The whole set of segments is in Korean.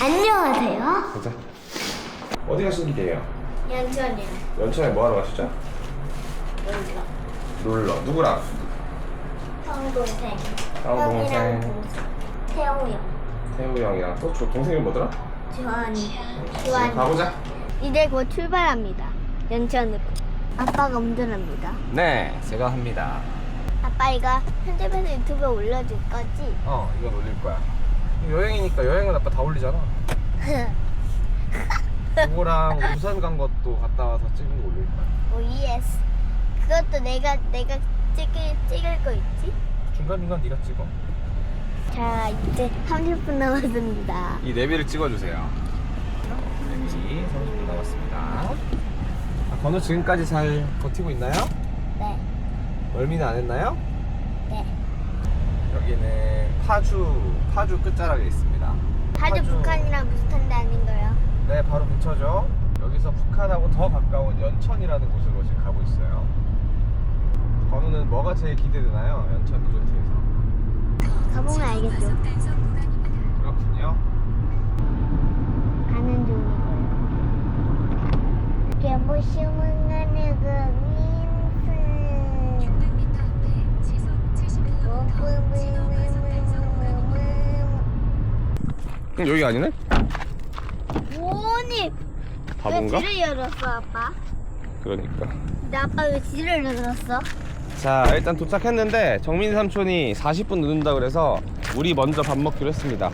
안녕하세요. 가자. 어디 가시는 길이에요? 연천이요. 연천에 뭐 하러 가시죠? 놀러. 놀러. 누구랑? 형 동생. 형 동생. 태호 형. 태우 형이랑 또저 동생이 뭐더라? 주환이. 주환이. 가보자. 이제 곧 출발합니다. 연천으로. 아빠가 운전합니다. 네, 제가 합니다. 아빠 이거 편집해서 유튜브에 올려줄 거지? 어, 이건 올릴 거야. 여행이니까 여행은 아빠 다 올리잖아. 그거랑 부산 간 것도 갔다 와서 찍은 거 올릴 거야. 오 예스. 그것도 내가 내가 찍을 찍을 거 있지? 중간 중간 네가 찍어. 자 이제 30분 남았습니다. 이 내비를 찍어주세요. 내비 30분 남았습니다. 아, 건우 지금까지 잘 버티고 있나요? 네. 멀미는 안 했나요? 네. 여기는 파주 파주 끝자락에 있습니다. 파주 북한이랑 비슷한 데 아닌가요? 네, 바로 근처죠. 여기서 북한하고 더 가까운 연천이라는 곳으로 지금 가고 있어요. 건우는 뭐가 제일 기대되나요? 연천 리조트에서. 가보면 알겠죠. 그렇군요. 가는 중이고요. 개보시면 가는 그 민스. 여기 아니네? 뭐니? 바본가? 왜 뒤를 열었어, 아빠? 그러니까. 근데 아빠 왜 뒤를 열었어? 자, 일단 도착했는데 정민 삼촌이 40분 늦는다 그래서 우리 먼저 밥 먹기로 했습니다.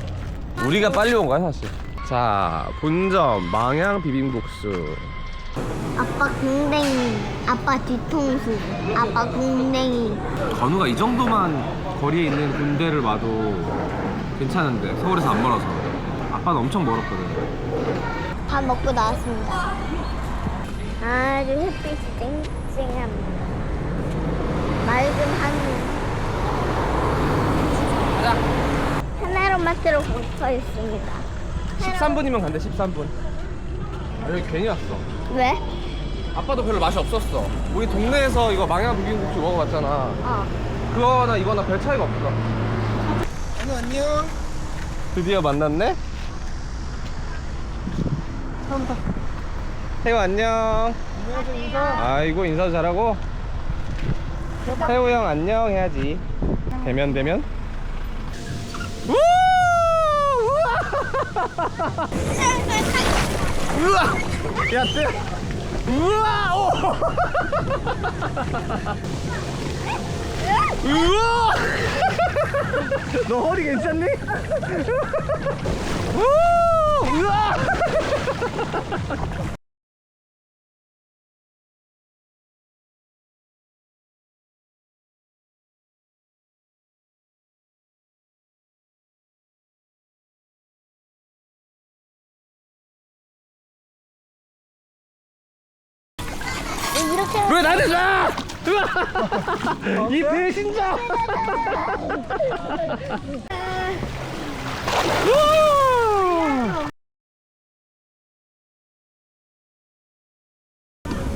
우리가 빨리 온 거야, 사실. 자, 본점 망향 비빔국수. 아빠 궁뎅이, 아빠 뒤통수, 아빠 궁뎅이. 건우가 이 정도만 거리에 있는 군대를 봐도 괜찮은데 서울에서 안 멀어서 아빠는 엄청 멀었거든 밥 먹고 나왔습니다. 아주 햇빛이 쨍쨍합니다. 맑은 하늘. 가자 하나로마트로 붙어 있습니다. 13분이면 간대 13분 아 여기 괜히 왔어 왜? 아빠도 별로 맛이 없었어 우리 동네에서 이거 망향 비빔국수 먹어봤잖아 어. 그거나 이거나 별 차이가 없어 건우 안녕 드디어 만났네 처음 봐. 태우 안녕 안녕하세요, 인사. 아이고 인사도 잘하고 태우 형 안녕 해야지 대면 대면 우! 우와! 야, 뜨! 우와! 오! 우와! 너 허리 괜찮니? 우! 우와! 이 배신자!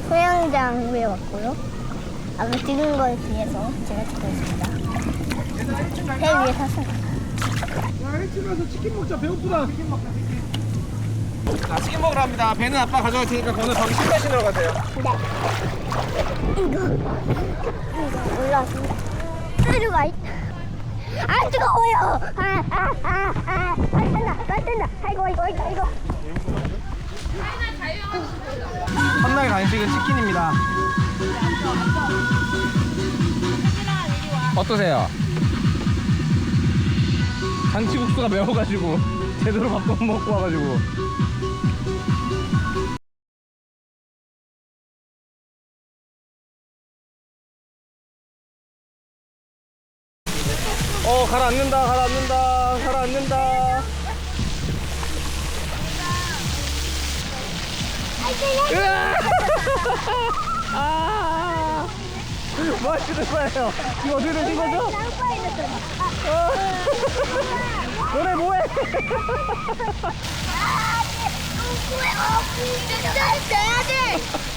소양장에 왔고요. 아까 찍은 거에 비해서 제가 찍고 있습니다. 배 위에 탔습니다. 야, 일찍 가서 치킨 먹자. 배고프다. 자, 치킨 먹으러 갑니다. 배는 아빠 가져갈 테니까 거는 바로 신발 신으러 가세요. 이거 이거 올라왔습니다. 뜨거워. 아 뜨거워요. 아 아 아아 빨뜬다 빨뜬다. 아이고 아이고 아이고 아이고. 첫날 간식은 치킨입니다. 어떠세요? 잔치국수가 매워가지고 제대로 밥도 못 먹고 와가지고 아! 아! 뭐 하시는 거예요? 이거 어떻게 되신 거죠? 어. 너네 뭐해?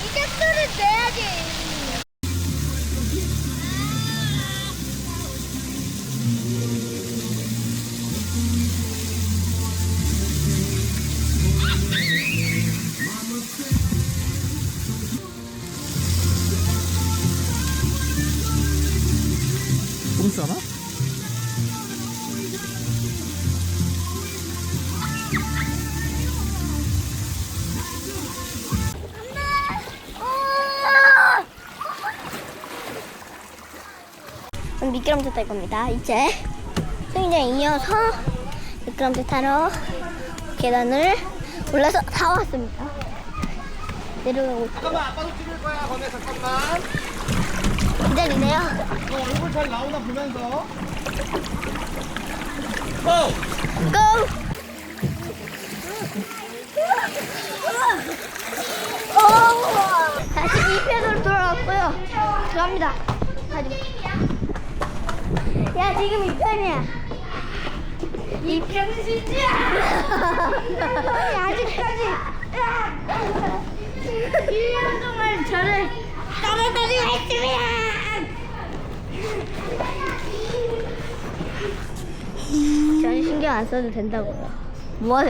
이제 술을 내야지. 저는 미끄럼틀 탈 겁니다. 이제 수영장 이어서 미끄럼틀 타러 계단을 올라서 다 왔습니다. 내려가고 있- 잠깐만 아빠도 찍을 거야 건네 잠깐만 기다리네요. 너 얼굴 잘 나오나 보면서 고! 고! 다시 2편으로 돌아왔고요. 들어갑니다. 가지고. 야, 지금 2편이야. 2편은 진짜! 아직까지! 1년 동안 저를 따라다니고 했습니다! 전 신경 안 써도 된다고요. 뭐?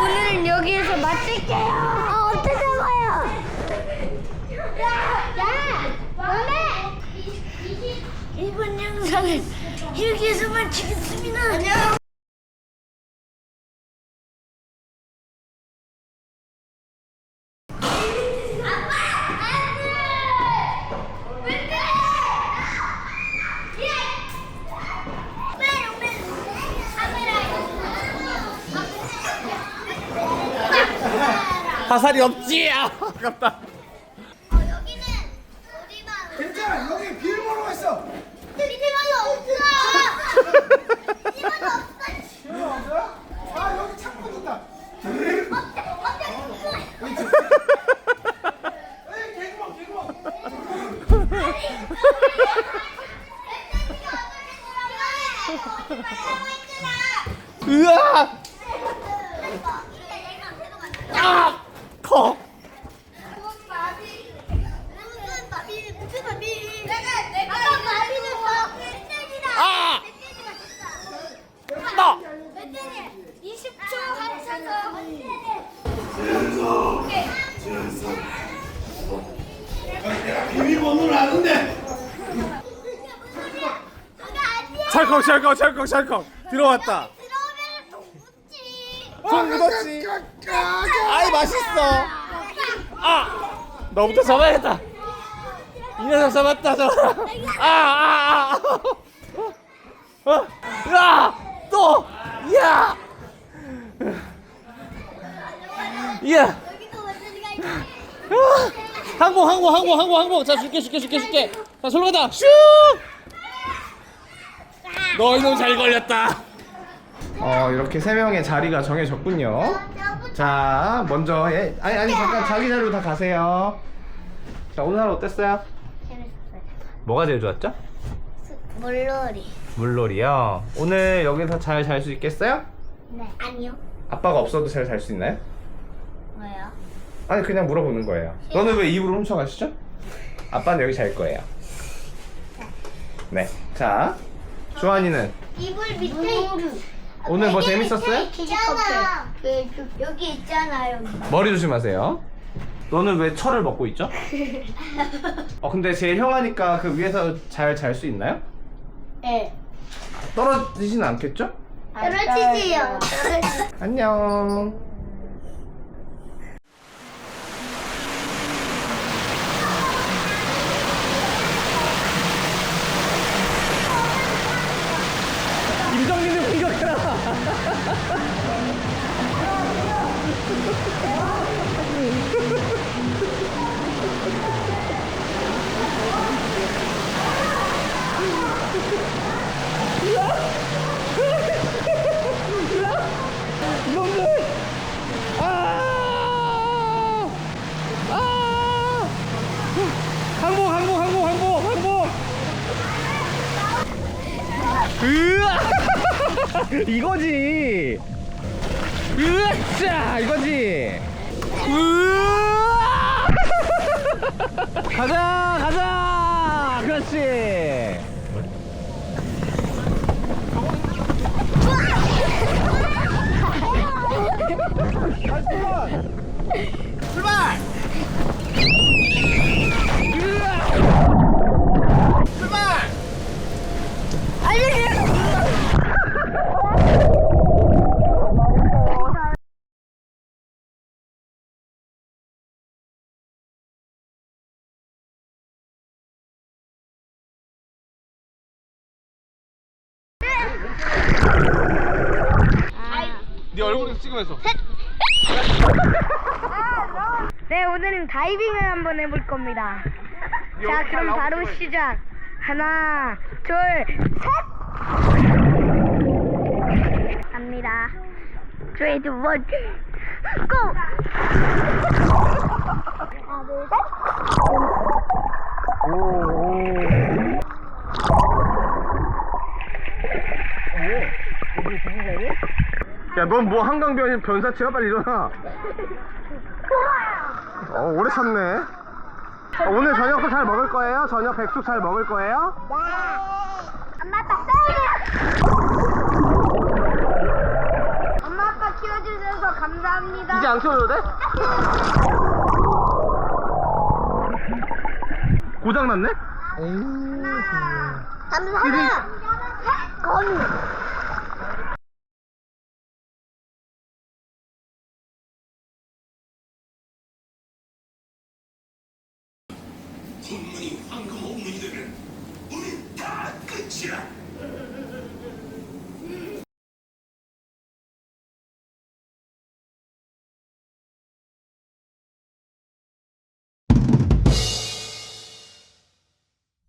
오늘은 여기에서 마칠게요. 어, 어떻게 잡아요? 야! 야! 뭔데? 이번 영상은 여기에서 마치겠습니다. 안녕. 화살이 없지 아, 아깝다 괜찮아 여기 비밀번호가 있어 비밀번호 없어? 아 여기 창문 있다 에이 개구멍 개구멍 으아 아! 커 아! 나! 20초 합쳐서 비밀번호를 아는데 찰컥 찰컥 찰컥 찰컥 들어왔다. 좀 묻었지 아이 맛있어. 아 너부터 잡아야겠다. 이 녀석 잡았다 잡아 아아아 어? 야 또. 야! 야! 아, 항공 항공 항공 항공 항공 자 줄게 줄게 줄게 줄게. 자 솔로 가다 슉 너 이놈 잘 걸렸다 어 이렇게 세 명의 자리가 정해졌군요 자 먼저 예, 아니 아니 잠깐 자기 자리로 다 가세요 자 오늘 하루 어땠어요? 뭐가 제일 좋았죠? 물놀이. 물놀이요 오늘 여기서 잘 잘 수 있겠어요? 네. 아니요. 아빠가 없어도 잘 잘 수 있나요? 뭐요? 아니 그냥 물어보는 거예요 너는 왜 입으로 훔쳐가시죠? 아빠는 여기 잘 거예요 네 자 주환이는 이불 밑에 오늘 뭐 재밌었어요? 있잖아. 그, 그, 여기 있잖아 여기. 머리 조심하세요. 너는 왜 철을 먹고 있죠? 어 근데 제일 형하니까 그 위에서 잘 잘 수 있나요? 네. 떨어지진 않겠죠? 떨어지지요. 안녕을 공격해라. 이놈들! 아! 아! 항복, 항복, 항복, 항복, 항복! 으아! 이거지! 으아! 이거지! 으아! 가자, 가자! 그렇지! 출발! 출발! 알려줘. 찍으면서. 네, 오늘은 다이빙을 한번 해볼 겁니다. 자, 그럼 바로 시작. 하나, 둘, 셋! 갑니다. 3, 2, 1, 고! 하나, 둘, 셋! 야, 넌 뭐 한강 변, 변사치야? 빨리 일어나. 어, 오래 샀네. 어, 오늘 저녁도 잘 먹을 거예요? 저녁 백숙 잘 먹을 거예요? 엄마 아빠 세게! 엄마 아빠 키워주셔서 감사합니다. 이제 안 키워도 돼? 고장났네? 감사합니다. 거미. 문문이 황금 옥문이 되면 우린 다 끝이야.